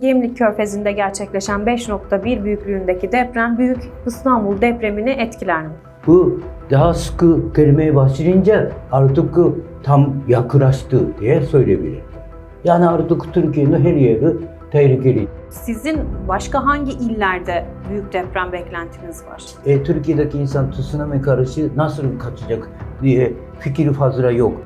Gemlik Körfezi'nde gerçekleşen 5.1 büyüklüğündeki deprem Büyük İstanbul depremini etkiler mi? Bu daha sıkı gelmeye başlayınca artık tam yaklaştı diye söyleyebilirim. Yani artık Türkiye'nin her yeri tehlikeli. Sizin başka hangi illerde büyük deprem beklentiniz var? E, Türkiye'deki insan tsunami karşı nasıl kaçacak diye fikri fazla yok.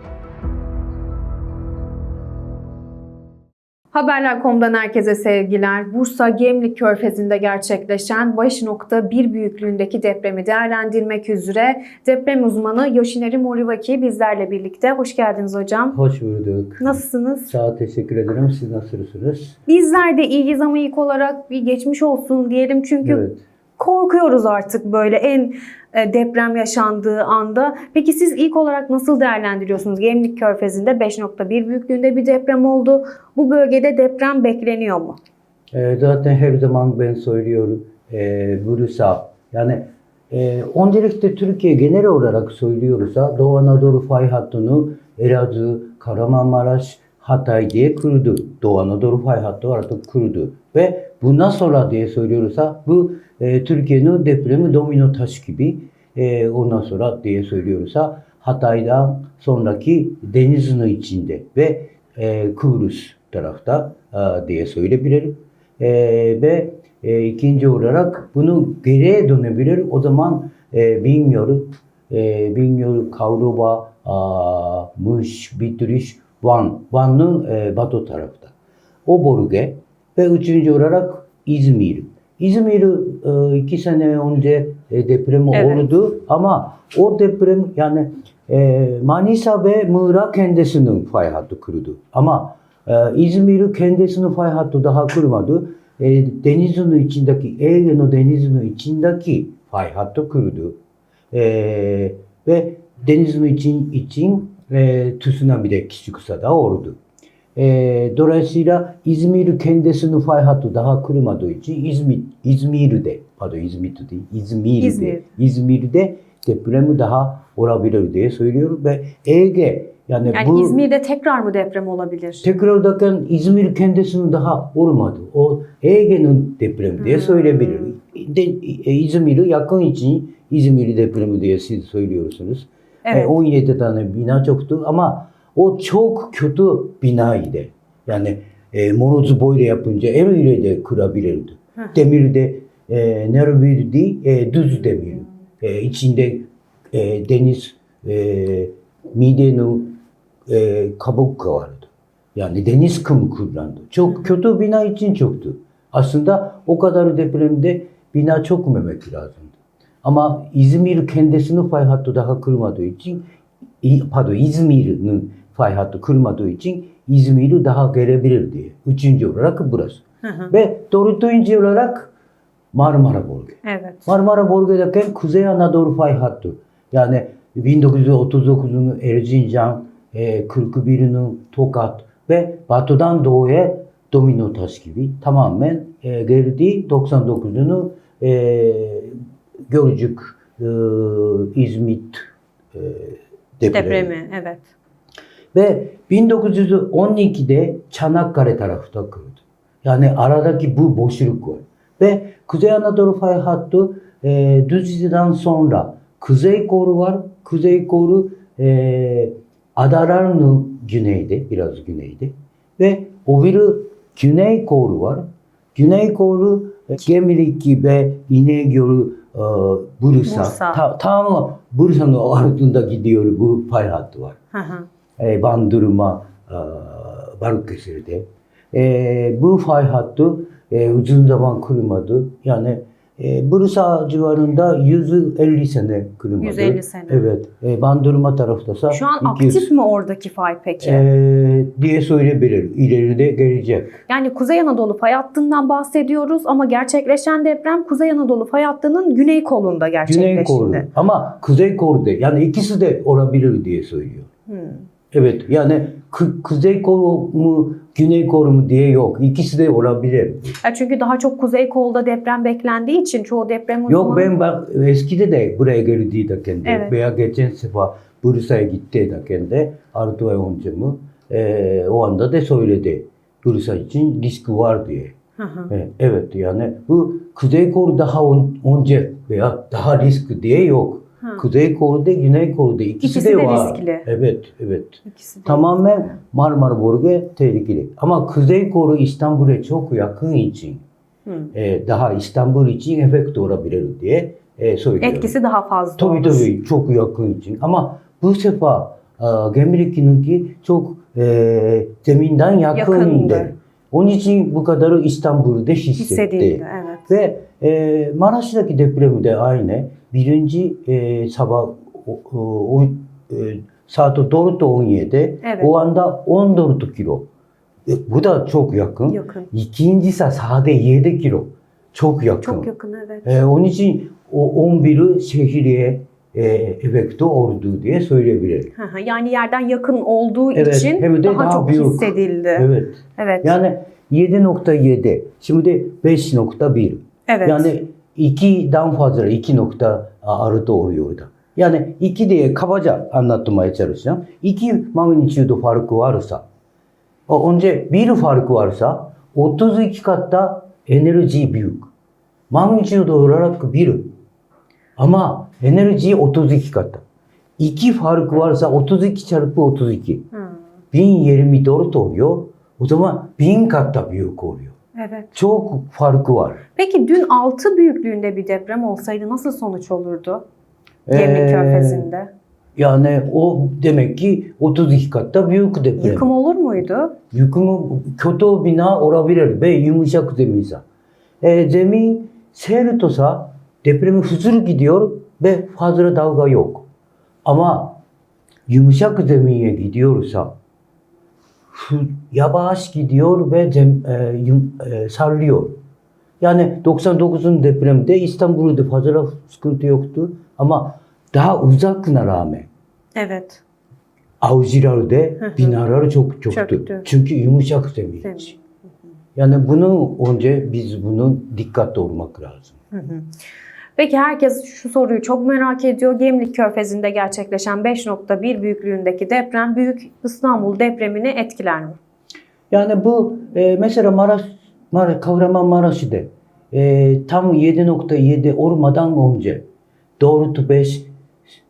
Haberler.com'dan herkese sevgiler. Bursa Gemlik Körfezi'nde gerçekleşen 5.1 büyüklüğündeki depremi değerlendirmek üzere deprem uzmanı Yoshinari Moriwaki bizlerle birlikte. Hoş geldiniz hocam. Hoş bulduk. Nasılsınız? Sağ ol, teşekkür ederim. Siz nasılsınız? Bizler de iyiyiz ama ilk olarak bir geçmiş olsun diyelim çünkü Evet. Korkuyoruz artık böyle en e, deprem yaşandığı anda. Peki siz ilk olarak nasıl değerlendiriyorsunuz? Gemlik Körfezi'nde 5.1 büyüklüğünde bir deprem oldu. Bu bölgede deprem bekleniyor mu? E, zaten her zaman ben söylüyorum. E, Bursa yani e, öncelikle Türkiye genel olarak söylüyoruz ha Doğu Anadolu fay hattını Elazığ, Kahramanmaraş, Hatay diye kurdu. Doğu Anadolu fay hattı artık kurdu. Ve bundan sonra diye söylüyoruz ha bu e, Türkiye'nin depremi domino taş gibi e, ondan sonra diye söylüyoruz ha Hatay'dan sonraki denizin içinde ve e, Kıbrıs tarafta e, diye söyleyebilirim. E, ve e, ikinci olarak bunu geriye dönebilir. O zaman e, bilmiyorum. E, bilmiyorum Kavruba, a, Mış, Bitiriş, Van. Van'ın e, batı tarafta. O bölge ve üçüncü olarak İzmir. İzmir e, iki sene önce e, deprem Evet. oldu ama o deprem yani e, Manisa ve Muğla kendisinin fay hattı kurdu. Ama e, İzmir kendisinin fay hattı daha kurmadı. E, denizin içindeki, Ege'nin denizin içindeki fay hattı kurdu. E, ve denizin için, için e, tsunami de küçükse da oldu. E, dolayısıyla İzmir kendisinin fay hattı daha kurmadığı için İzmir, İzmir'de, pardon İzmir'de değil, İzmir'de, İzmir. İzmir'de depremi daha olabilir diye söylüyorum ve Ege yani, Yani bu İzmir'de tekrar mı deprem olabilir? tekrardan İzmir kendisinin daha olmadı. O Ege'nin depremi diye Hmm. söyleyebilir. De, e, İzmir'i yakın için İzmir depremi diye siz söylüyorsunuz. Evet. E, 17 tane bina çoktu ama o çok kötü binaydı. Yani e, morozu böyle yapınca eliyle de kırabilirdi. Hı. Demir de e, nerede değil, e, düz demir. E, içinde e, deniz e, midenin e, kabuk vardı. Yani deniz kumu kullandı. Çok kötü bina için çoktu. Aslında o kadar depremde bina çökmemek lazımdı. Ama İzmir kendisinin fay hattı daha kırmadığı için, pardon İzmir'in fay hattı kırmadığı için İzmir'i daha gelebilir diye. Üçüncü olarak burası. Hı hı. Ve dördüncü olarak Marmara bölge. Evet. Marmara bölgedeki Kuzey Anadolu fay hattı. Yani 1939'un Erzincan, e, 41'inin Tokat ve batıdan doğuya domino taş gibi tamamen e, geldi. 99'unu e, Gölcük, e, İzmit e, depremi. Depremi, evet. Ve 1912'de Çanakkale tarafta kuruldu. Yani aradaki bu boşluk var. Ve Kuzey Anadolu fay hattı e, Düzce'den sonra Kuzey Koru var. Kuzey Koru e, adaların güneyde, biraz güneyde. Ve o biri Güney Koru var. Güney Koru e, Gemlik ve İnegöl, e, Bursa. Bursa. Ta, tam ブルサのアルトゥンダギディオルブーァイハットは、えー、バンドルマあバルケセルで、えー、ファイハット、え、ウズンダバンクルマド、やね、e, Bursa civarında 150 sene kurulmadı. 150 sene. Evet. E, Bandırma tarafta Şu an aktif mi oradaki fay peki? e, diye söyleyebilir. İleride gelecek. Yani Kuzey Anadolu fay hattından bahsediyoruz ama gerçekleşen deprem Kuzey Anadolu fay hattının güney kolunda Güney gerçekleşti. Koru. Ama Kuzey Koru'da. Yani ikisi de olabilir diye söylüyor. Hmm. Evet yani Ku- Kuzey Koru mu Güney Koru mu diye yok. İkisi de olabilir. Ya çünkü daha çok kuzey kolda deprem beklendiği için çoğu deprem Yok uzmanı- ben bak eskide de buraya geldi kendi. Evet. Veya geçen sefer Bursa'ya gitti kendi. Artı ay önce mi? Ee, o anda da söyledi. Bursa için risk var diye. Hı hı. Evet yani bu Kuzey Kore daha on, önce veya daha risk diye yok. Kuzey Kore'de, Güney Kore'de ikisi, İkisi de, de var. riskli. Evet, evet. İkisi de. Tamamen Marmara bölge tehlikeli. Ama Kuzey Kore İstanbul'a çok yakın için Hı. e, daha İstanbul için efekt olabilir diye e, söylüyorum. Etkisi daha fazla Tabii olur. tabii çok yakın için. Ama bu sefer e, Gemlik'inki çok e, zeminden yakındı. Yakındı. Onun için bu kadarı İstanbul'da hissetti. Hissedildi. Evet. Ve e, Maraş'taki depremi de aynı. Birinci e, sabah o, o, e, saat 4.17 Evet. o anda 14 kilo. E, bu da çok yakın. Yakın. İkincisi saat 7 kilo. Çok yakın. Çok yakın evet. E, onun için o 11'i şehriye e, efekti oldu diye söyleyebilirim. Hı hı. Yani yerden yakın olduğu Evet, için hem de daha, daha çok büyük. hissedildi. Evet. Evet. Evet. Yani 7.7 şimdi 5.1 Yani 生きダンファーズら生きのくたあるとおるよりだ。いやね、生きでカバじゃあんなとまえちゃるしな。生きマグニチュードファルクワルサさ。おんじゃ、ビルファルクワルサ。おとずいきかったエネルギービュークマグニチュードララックビル。あまあ、エネルギーおとずいきかった。生きファルクワルサ。おとずいきチャルプおとずいき。うん。ビンエルミドルとおるよ。おとま、ビンかったビュークおルよ。Evet. Çok farkı var. Peki dün 6 büyüklüğünde bir deprem olsaydı nasıl sonuç olurdu? Gemlik Ee, Körfezi'nde. Yani o demek ki 32 katta büyük deprem. Yıkım olur muydu? Yıkımı kötü bina olabilir ve yumuşak zeminse. E, zemin sert olsa depremi hızlı gidiyor ve fazla dalga yok. Ama yumuşak zemine gidiyorsa yavaş gidiyor ve zem, e, yum, e, sallıyor. Yani 99'un depremde İstanbul'da fazla sıkıntı yoktu ama daha uzakına rağmen Evet. Avcılar'da binalar çok çoktu. Çöktü. Çünkü yumuşak zemin. Zemin. Yani bunu önce biz bunun dikkatli olmak lazım. Hı hı. Peki herkes şu soruyu çok merak ediyor. Gemlik Körfezi'nde gerçekleşen 5.1 büyüklüğündeki deprem Büyük İstanbul depremini etkiler mi? Yani bu e, mesela Maraş, Maraş Kahramanmaraş'ta e, tam 7.7 olmadan önce doğrultu 5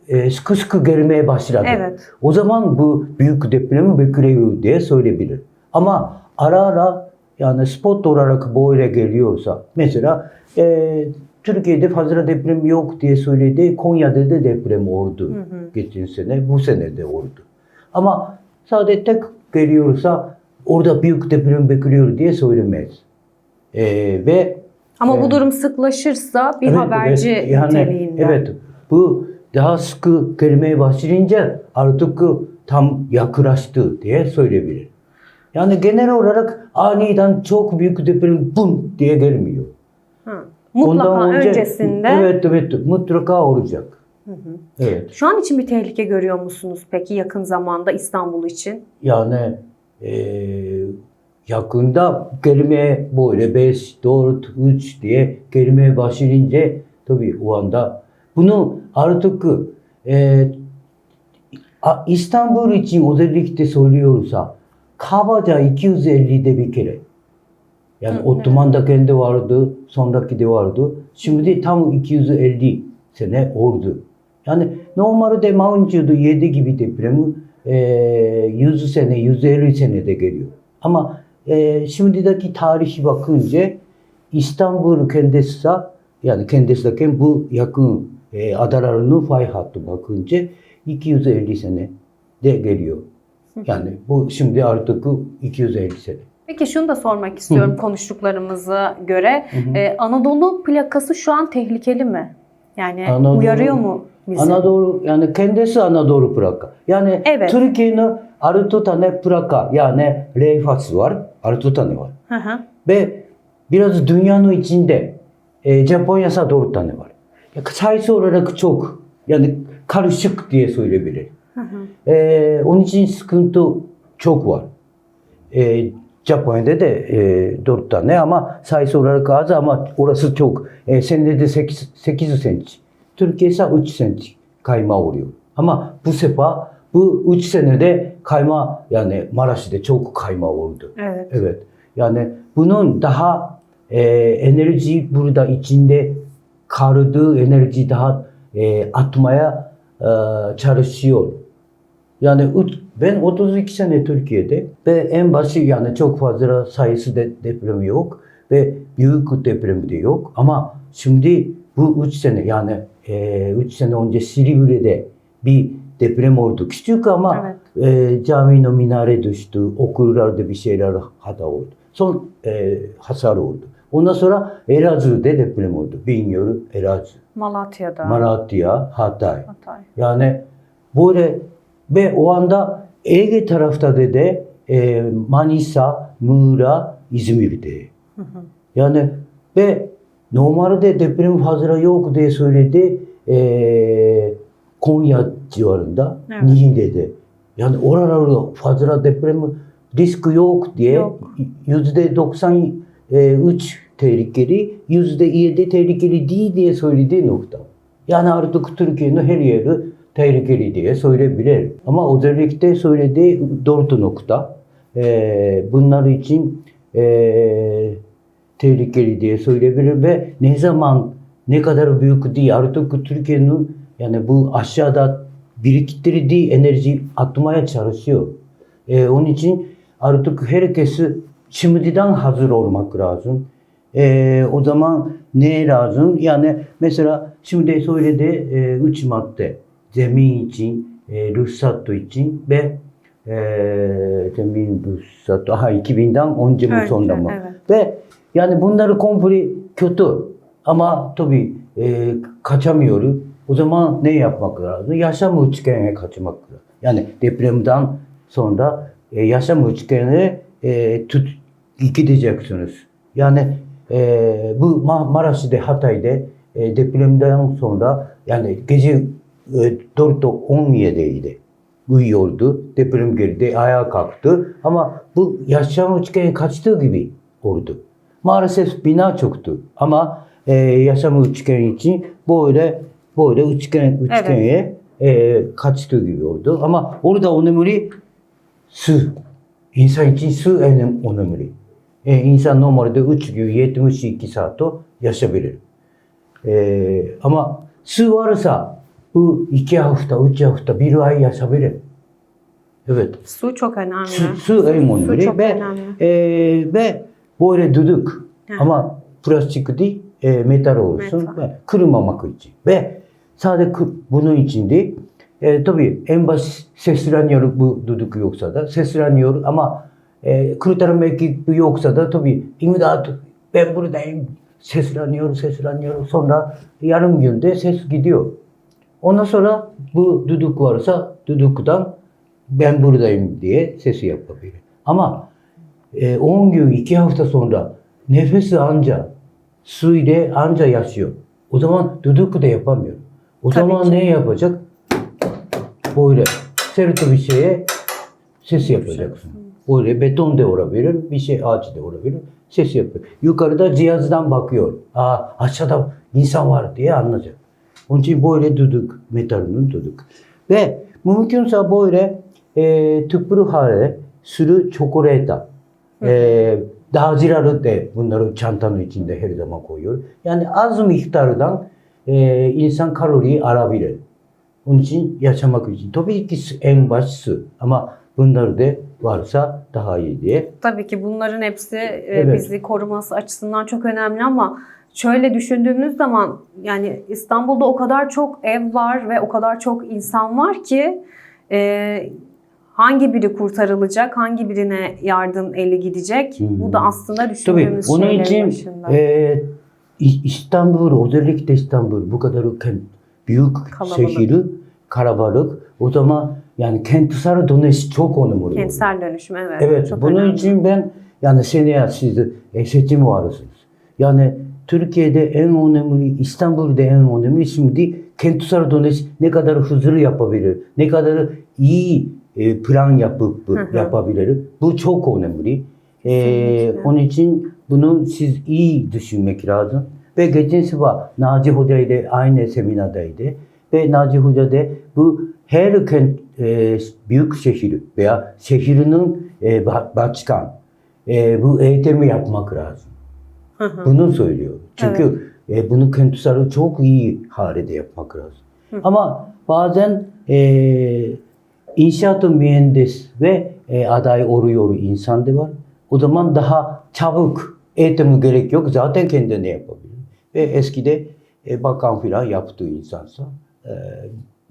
e, sıkı sıkı gelmeye başladı. Evet. O zaman bu büyük depremi bekliyor diye söyleyebilir. Ama ara ara yani spot olarak böyle geliyorsa mesela e, Türkiye'de fazla deprem yok diye söyledi. Konya'da da deprem oldu. Hı hı. Geçen sene, bu sene de oldu. Ama sadece tek geliyorsa orada büyük deprem bekliyor diye söylemez. E, ve Ama bu Evet. durum sıklaşırsa bir Evet, haberci evet. Yani, niteliğinde. Evet. Bu daha sıkı gelmeye başlayınca artık tam yaklaştı diye söyleyebilir. Yani genel olarak aniden çok büyük deprem bum diye gelmiyor. Hı. Mutlaka Ondan önce- öncesinde. Evet evet mutlaka olacak. Hı hı. Evet. Şu an için bir tehlike görüyor musunuz peki yakın zamanda İstanbul için? Yani eee, yakında gelmeye böyle 5, 4, 3 diye gelmeye başlayınca tabii o anda bunu artık a- İstanbul için özellikle söylüyorsa kabaca 250'de bir kere. Yani Hı, Ottoman'da kendi vardı, sonraki de vardı. Şimdi tam 250 sene oldu. Yani normalde magnitudo 7 gibi depremi e, 100 sene, 150 senede geliyor. Ama e, şimdiki tarihi bakınca İstanbul kendisi yani kendisi derken bu yakın e, adalarının fay hattı bakınca 250 sene de geliyor. Yani bu şimdi artık 250 sene. Peki şunu da sormak istiyorum konuştuklarımıza göre. Ee, Anadolu plakası şu an tehlikeli mi? Yani Anadolu- uyarıyor mu? Anadolu yani kendisi Anadolu plaka. Yani Evet. Türkiye'nin 6 tane plaka yani levhası var. 6 tane var. Hı hı. Ve biraz dünyanın içinde e, Japonya'sa 4 tane var. Ya, sayısı olarak çok yani karışık diye söyleyebilir. Hı hı. E, onun için sıkıntı çok var. E, Japonya'da da e, 4 tane ama sayısı olarak az ama orası çok. E, senede 8, 8 cent. Türkiye ise 3 cent kayma oluyor. Ama bu sefer bu 3 senede kayma yani Maraş'ta çok kayma oldu. Evet. Evet. Yani bunun daha e, enerji burada içinde kaldığı enerji daha e, atmaya e, çalışıyor. Yani ben 32 sene Türkiye'de ve en başı yani çok fazla sayısı de, deprem yok ve büyük deprem de yok ama şimdi bu 3 sene yani 3 sene önce Silivri'de bir deprem oldu. Küçük ama e, caminin minare düştü, okullarda bir şeyler hata oldu. Son e, hasar oldu. Ondan sonra Elazığ'da deprem oldu. Bilmiyorum Elazığ, Malatya'da. Malatya, Hatay. Hatay. Yani böyle ve o anda Ege tarafta da de e, Manisa, Muğla, İzmir'de. Yani ve ノーマルでデプレムファズラヨークでソそレで、えー、今夜じわるんだ。二ヒでで。いや、オラララのファズラデプレムディスクヨークでて言、ユズで独産、えー、うち、テリケリ、ユズで家でテリケリ、ディーでそれでノクタ。やナールトクトゥルキのヘリエル、テリケリでソそレビレル。あまあ、おぜりきてそレでドルトノクタ。えー、ぶんなるいちん、えー、tehlikeli diye söyleyebilir ve ne zaman ne kadar büyük değil artık Türkiye'nin yani bu aşağıda biriktirdiği enerji atmaya çalışıyor. Ee, onun için artık herkesi şimdiden hazır olmak lazım. Ee, o zaman ne lazım? Yani mesela şimdi söyledi e, üç madde. Zemin için, e, ruhsat için ve e, zemin ruhsat, aha 2000'den önce mi Önce, sonra mı? evet. Ve yani bunları komple kötü ama tabii e, kaçamıyoruz. O zaman ne yapmak lazım? Yaşam üçgenine kaçmak lazım. Yani depremden sonra e, yaşam üçgenine e, tut, gideceksiniz. Yani e, bu Ma- Maraş'ta, Hatay'da e, depremden sonra yani gece e, 4.17'ydi. Uyuyordu. Deprem geldi. Ayağa kalktı. Ama bu yaşam üçgeni kaçtığı gibi oldu. Maalesef bina çoktu. Ama e, yaşam üçgeni için böyle böyle üçgen üçgene e, kaçtığı gibi oldu. Ama orada önemli su. İnsan için su en önemli. E, insan normalde 3 gün 72 saat yaşayabilir. E, ama su varsa bu 2 hafta, 3 hafta, 1 ay yaşayabilir. Evet. Su çok önemli. Su, su en Su önemli çok ve, önemli. e, ve böyle düdük ama plastik değil e, metal olsun Metal. ve kırmamak için ve sadece bunun için değil e, tabii en basit sesleniyor bu düdük yoksa da sesleniyor ama e, kurtarma ekibi yoksa da tabii imdat ben buradayım sesleniyor sesleniyor sonra yarım günde ses gidiyor. Ondan sonra bu düdük varsa düdükten ben buradayım diye sesi yapabilir. Ama e, 10 gün, 2 hafta sonra nefesi anca, su ile anca yaşıyor. O zaman düdük de yapamıyor. O Tabii zaman ki. ne yapacak? Böyle sert bir şeye ses yapacaksın. Böyle beton da olabilir, bir şey ağaç da olabilir. Ses yapıyor. Yukarıda cihazdan bakıyor. Aa, aşağıda insan var diye anlayacak. Onun için böyle düdük, metalinin düdük. Ve mümkünse böyle e, tüplü hale sürü çikolata, e, dağcıları da bunları çantanın içinde her zaman koyuyor. Yani az miktardan e, insan kaloriyi alabilir. Onun için yaşamak için. Tabii ki en baş su ama bunlar da varsa daha iyi diye. Tabii ki bunların hepsi e, Evet. bizi koruması açısından çok önemli ama şöyle düşündüğümüz zaman yani İstanbul'da o kadar çok ev var ve o kadar çok insan var ki e, hangi biri kurtarılacak, hangi birine yardım eli gidecek? Hı. Bu da aslında Tabii düşündüğümüz bunun şeylerin için başında. e, İstanbul, özellikle İstanbul bu kadar kent- büyük Kalabalık. şehri, kalabalık. O zaman yani kentsel dönüş çok önemli. Kentsel dönüşüm evet. Evet, çok bunun önemli. için ben yani seneye siz e, seçim varsınız. Yani Türkiye'de en önemli, İstanbul'da en önemli şimdi kentsel dönüş ne kadar hızlı yapabilir, ne kadar iyi e, plan yapıp Hı hı. yapabilir. Bu çok önemli. E, Kesinlikle. onun için bunu siz iyi düşünmek lazım. Ve geçen sabah Naci Hoca ile aynı seminerdaydı. Ve Naci Hoca da bu her kent, e, büyük şehir veya şehrinin e, ba- başkan e, bu eğitimi yapmak lazım. Hı hı. Bunu söylüyor. Çünkü e, bunu kentsel çok iyi halde yapmak lazım. Ama bazen e, inşaat mühendis ve e, aday oluyor insan da var. O zaman daha çabuk eğitim gerek yok. Zaten kendine yapabilir. Ve eskide e, bakan filan yaptığı insansa e,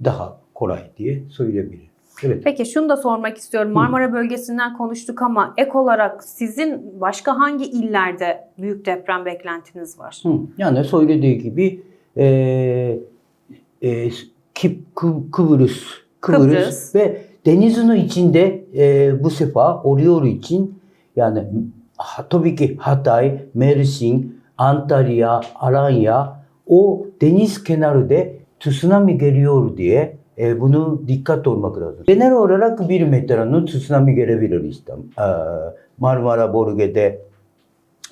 daha kolay diye söyleyebilir. Evet. Peki şunu da sormak istiyorum. Marmara bölgesinden konuştuk ama ek olarak sizin başka hangi illerde büyük deprem beklentiniz var? Hı, Yani söylediği gibi e, e, Kip, Kı- Kıbrıs, Kıbrıs, Kıbrıs. ve denizin içinde e, bu sefer oluyor için yani ha- tabii ki Hatay, Mersin, Antalya, Alanya o deniz kenarında tsunami geliyor diye e, bunu dikkat olmak lazım. Genel olarak bir metrenin tsunami gelebilir İstanbul. E, Marmara bölgede,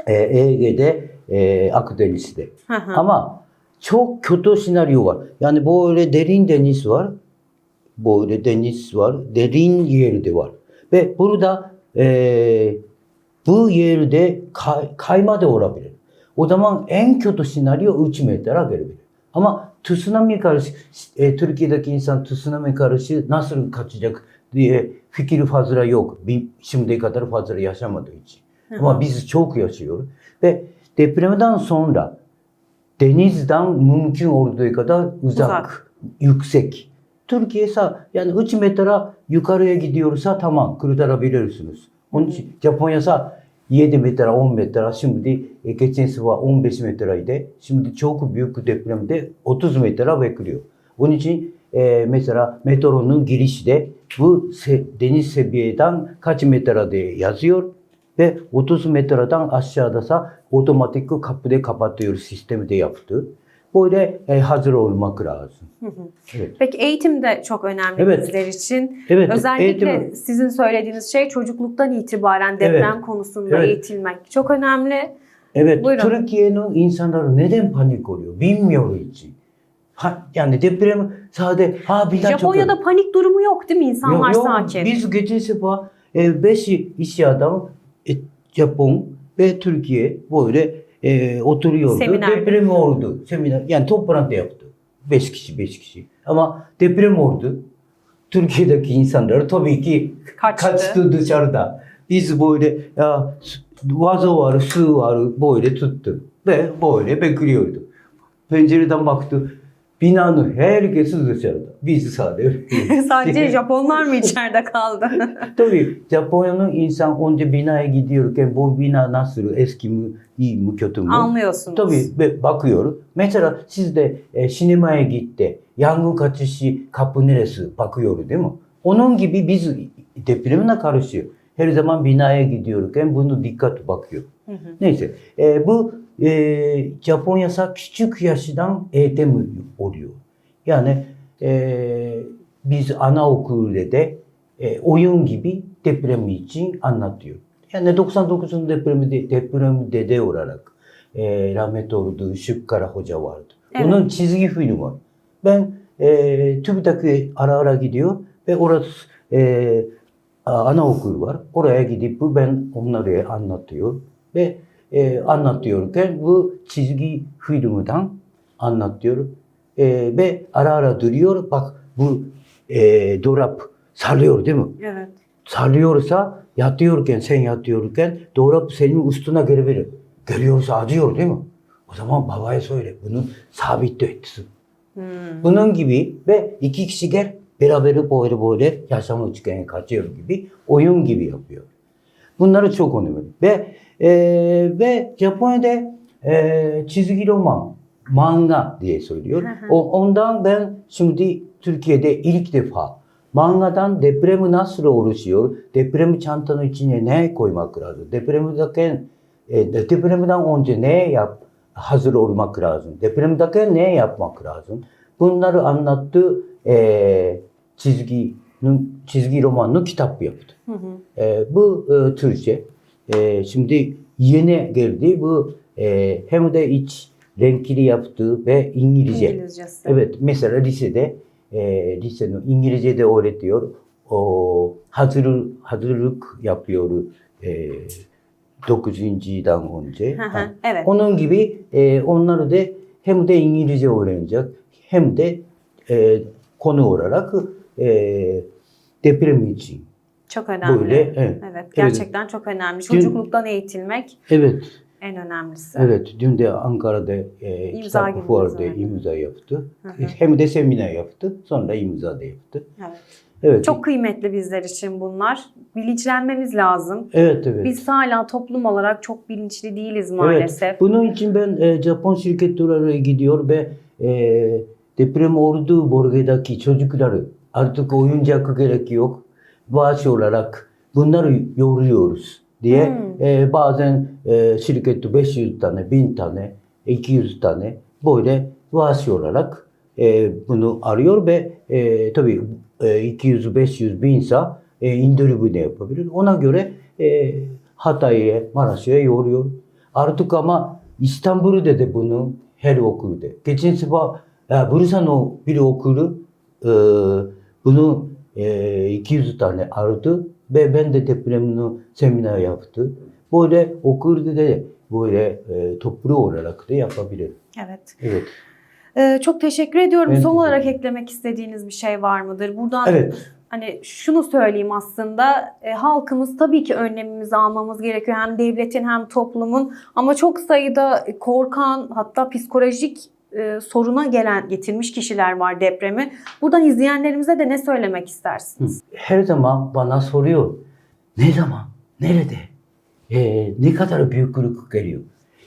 e, Ege'de, e, Akdeniz'de. Ama çok kötü senaryo var. Yani böyle derin deniz var. Böyle deniz var. Derin yerde var. Ve burada eee, bu yerde kay, kayma da olabilir. O zaman en kötü senaryo 3 metre gelebilir. Ama tsunami karşı, e, Türkiye'deki insan tsunami karşı nasıl kaçacak diye fikri fazla yok. Şimdiye kadar fazla yaşamadığı için. Ama biz çok yaşıyoruz. Ve depremden sonra denizden mümkün olduğu kadar uzak, Uzak. yüksek. Türkiye ise yani 3 metre yukarıya gidiyorsa tamam kurtarabilirsiniz. Onun için Japonya ise 7 metre 10 metre şimdi e, geçen sefer 15 metreydi. Şimdi çok büyük depremde 30 metre bekliyor. Bunun için e, mesela metronun girişte bu se- deniz seviyeden kaç metrede yazıyor ve 30 metreden aşağıdasa otomatik kapıda kapatıyor sistemi de yaptı. Böyle e, hazır olmak lazım. Evet. Peki eğitim de çok önemli Evet. bizler için. Evet, Özellikle eğitim- sizin söylediğiniz şey çocukluktan itibaren deprem Evet. konusunda Evet. eğitilmek çok önemli. Evet, Buyurun. Türkiye'nin insanları neden panik oluyor? Bilmiyor için. Ha, yani deprem sadece ha bir daha çok Japonya'da panik durumu yok değil mi? İnsanlar Yok, yok. sakin. Biz geçen sefer e, beş iş adam e, Japon ve Türkiye böyle e, oturuyordu. Seminer. Deprem oldu. Seminer. Yani toplantı yaptı. Beş kişi, beş kişi. Ama deprem oldu. Türkiye'deki insanlar tabii ki Kaçtı. kaçtı dışarıda. Biz böyle ya, vazo var, su var böyle tuttu. Ve böyle bekliyordu. Pencereden baktı. Binanın herkesi dışarıda. Biz sadece. Sadece Japonlar mı içeride kaldı? Tabii Japonya'nın insan önce binaya gidiyorken bu bina nasıl eski mi, iyi mi, kötü mü? Anlıyorsunuz. Tabii ve bakıyor. Mesela siz de e, sinemaya gitti. Yangın kaçışı kapı neresi bakıyor değil mi? Onun gibi biz depremine karışıyor. Her zaman binaya gidiyorken bunu dikkat bakıyor. Hı hı. Neyse e, bu えー、ジャポンやさ、キチュクヤシダン、エーテムオリオ。いやね、えー、ビズ、穴をくれて、えー、おゆんぎび、デプレムイチン、アンナという。いやね、独産独自のデプレムで、デプレムデデオララク。えー、ラメトルドゥ、シュッカラホジャワールド。うん、地図ぎふいぬわ。べん、えー、トゥビタクエ、アラアラギデュー、べ、オラツ、えー、穴をくるわ。オラヤギディップ、べん、オンナルエ、アンナという。で、e, anlatıyorken bu çizgi filmden anlatıyor E, ve ara ara duruyor. Bak bu e, dolap sallıyor değil mi? Evet. Sallıyorsa yatıyorken sen yatıyorken dolap senin üstüne gelebilir. Geliyorsa acıyor değil mi? O zaman babaya söyle bunu sabit etsin. Hmm. Bunun gibi ve iki kişi gel beraber böyle böyle yaşam üçgeni kaçıyor gibi oyun gibi yapıyor. Bunları çok önemli. Ve e, ve Japonya'da e, çizgi roman, manga diye söylüyor. O, ondan ben şimdi Türkiye'de ilk defa mangadan depremi nasıl oluşuyor, depremi çantanın içine ne koymak lazım, depremdeki e, depremden önce ne yap, hazır olmak lazım, depremdeki ne yapmak lazım. Bunları anlattığı e, çizginin, çizgi romanını kitap yaptı. Hı hı. E, bu e, Türkçe. E, şimdi yeni geldi. Bu e, hem de iç renkli yaptığı ve İngilizce. İngilizcesi. Evet mesela lisede e, lisenin İngilizce de öğretiyor. O hazır, hazırlık yapıyor. E, 9.dan önce. Hı hı, Ha. evet. Onun gibi e, onları da hem de İngilizce öğrenecek hem de e, konu olarak e, deprem için. Çok önemli. Böyle, evet. evet. Gerçekten çok önemli. Dün- Çocukluktan eğitilmek Evet, en önemlisi. evet. Dün de Ankara'da e, İmza kitap fuarda imza. imza yaptı. Hı hı. Hem de seminer yaptı. Sonra imza da yaptı. Evet. Evet. Çok kıymetli bizler için bunlar. Bilinçlenmemiz lazım. Evet, evet. Biz hala toplum olarak çok bilinçli değiliz maalesef. Evet. Bunun için ben e, Japon şirketlere gidiyor ve e, deprem olduğu bölgedeki çocukları artık oyuncak gerek yok. Bağış olarak bunları yoruyoruz diye Hmm. e, bazen e, şirketi 500 tane, 1000 tane, 200 tane böyle bağış olarak e, bunu arıyor ve e, tabii e, 200, 500 binsa e, indirim de yapabilir. Ona göre e, Hatay'a, Maraş'a yoruyor. Artık ama İstanbul'da da bunu her okulda. Geçen sefer e, Bursa'nın bir okulu e, bunu e, 200 tane aradı ve ben de depremini seminer yaptı. Böyle okulda da böyle e, toplu olarak da yapabilir. Evet. Evet. Ee, çok teşekkür ediyorum. Ben Son teşekkür olarak eklemek istediğiniz bir şey var mıdır? Buradan Evet. hani şunu söyleyeyim aslında e, halkımız tabii ki önlemimizi almamız gerekiyor hem devletin hem toplumun ama çok sayıda korkan hatta psikolojik e, soruna gelen getirmiş kişiler var depremi. Buradan izleyenlerimize de ne söylemek istersiniz? her zaman bana soruyor. Ne zaman? Nerede? Ee, ne kadar büyüklük geliyor?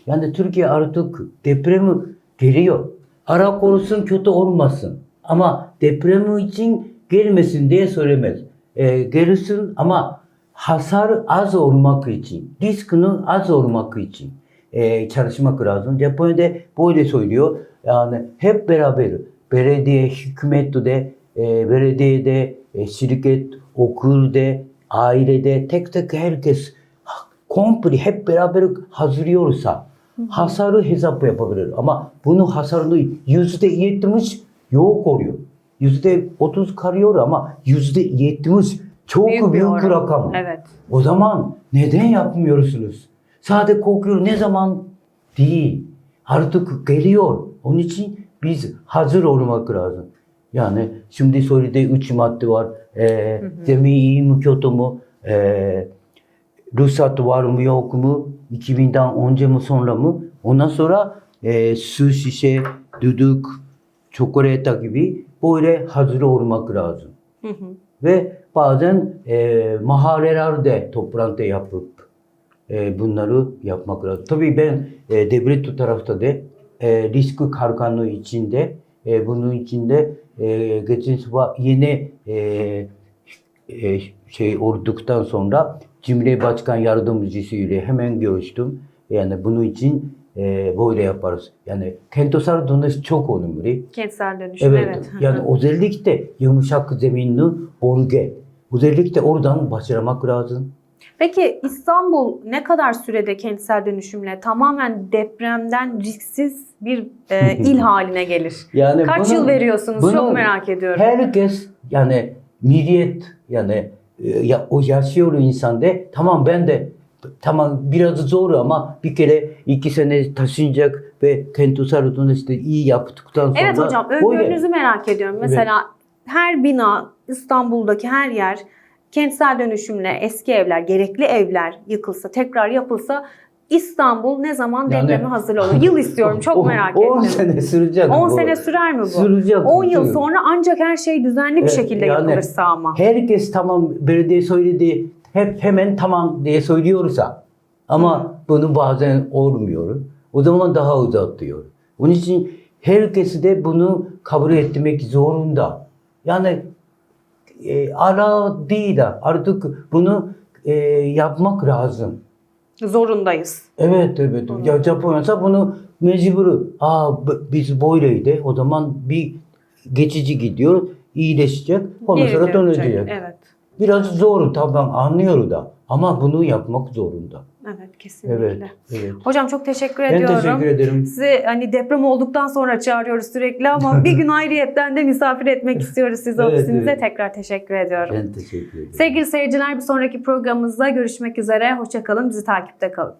Yani Türkiye artık depremi geliyor. Ara korusun kötü olmasın. Ama depremi için gelmesin diye söylemez. Ee, gelsin ama hasar az olmak için, riskinin az olmak için e, çalışmak lazım. Japonya'da böyle söylüyor. Yani hep beraber belediye, hükümette, e, belediyede, e, şirket, okulda, ailede tek tek herkes komple hep beraber hazırlıyorsa hasarı hesap yapabilir. Ama bunun hasarını yüzde yetmiş yok oluyor. Yüzde otuz kalıyor ama yüzde yetmiş çok büyük, bir oran. rakam. Evet. O zaman neden yapmıyorsunuz? Sadece korkuyor ne zaman değil. Artık geliyor. 本日に、ビズ、ハズロールマクラーズ。いやね、シュンディソリで打ち回っては、えー、ゼミイーム教徒も、えー、ルサとワルムヨークム、イキビンダンオンジェムソンラム、オナソラ、えー、スーシシェ、ドゥドゥク、チョコレータキビ、ボイレ、ハズロールマクラーズ。で、パーゼン、えー、マハレラルデ、トップランテヤップップ、えー、ブンナル、ヤップマクラーズ。トビベン、えー、デブレットタラフタで、e, risk kalkanı içinde e, bunun içinde e, geçen sefer yeni e, e, şey olduktan sonra Cumhuriyet Başkan Yardımcısı ile hemen görüştüm. Yani bunun için e, böyle yaparız. Yani kentsel dönüş çok önemli. Kentsel dönüşüm Evet. evet. Yani özellikle yumuşak zeminli bölge. Özellikle oradan başlamak lazım. Peki İstanbul ne kadar sürede kentsel dönüşümle tamamen depremden risksiz bir e, il haline gelir? Yani Kaç bunu- yıl veriyorsunuz? bunu Çok merak ediyorum. Herkes yani milliyet yani e, ya, o yaşıyor insan de tamam ben de tamam biraz zor ama bir kere iki sene taşınacak ve kentsel dönüşte iyi yaptıktan sonra Evet hocam öngörünüzü merak ediyorum. Mesela her bina İstanbul'daki her yer kentsel dönüşümle eski evler, gerekli evler yıkılsa, tekrar yapılsa İstanbul ne zaman Yani- depreme hazır olur? Yıl istiyorum çok On- merak 10 ettim. sene sürecek 10 bu. sene sürer mi bu? Sürecek. 10 yıl sürecek. sonra ancak her şey düzenli bir Evet, şekilde yani yapılırsa ama. Herkes tamam belediye söyledi hep hemen tamam diye söylüyorsa ama bunu bazen olmuyor. O zaman daha uzatıyor. Onun için herkes de bunu kabul etmek zorunda. Yani e, ara değil de artık bunu e, yapmak lazım. Zorundayız. Evet evet. Ya Japonya'sa bunu mecbur. Aa biz böyleydi. O zaman bir geçici gidiyor. iyileşecek. Ondan sonra dönecek. Evet. Biraz zor tabii anlıyorum da ama bunu yapmak zorunda. Evet kesinlikle. Evet. evet. Hocam çok teşekkür Ben ediyorum. teşekkür ederim. Sizi hani deprem olduktan sonra çağırıyoruz sürekli ama bir gün ayrıyetten de misafir etmek istiyoruz sizi Evet, ofisimize. evet. Tekrar teşekkür ediyorum. Ben teşekkür ederim. Sevgili seyirciler bir sonraki programımızda görüşmek üzere. Hoşçakalın. Bizi takipte kalın.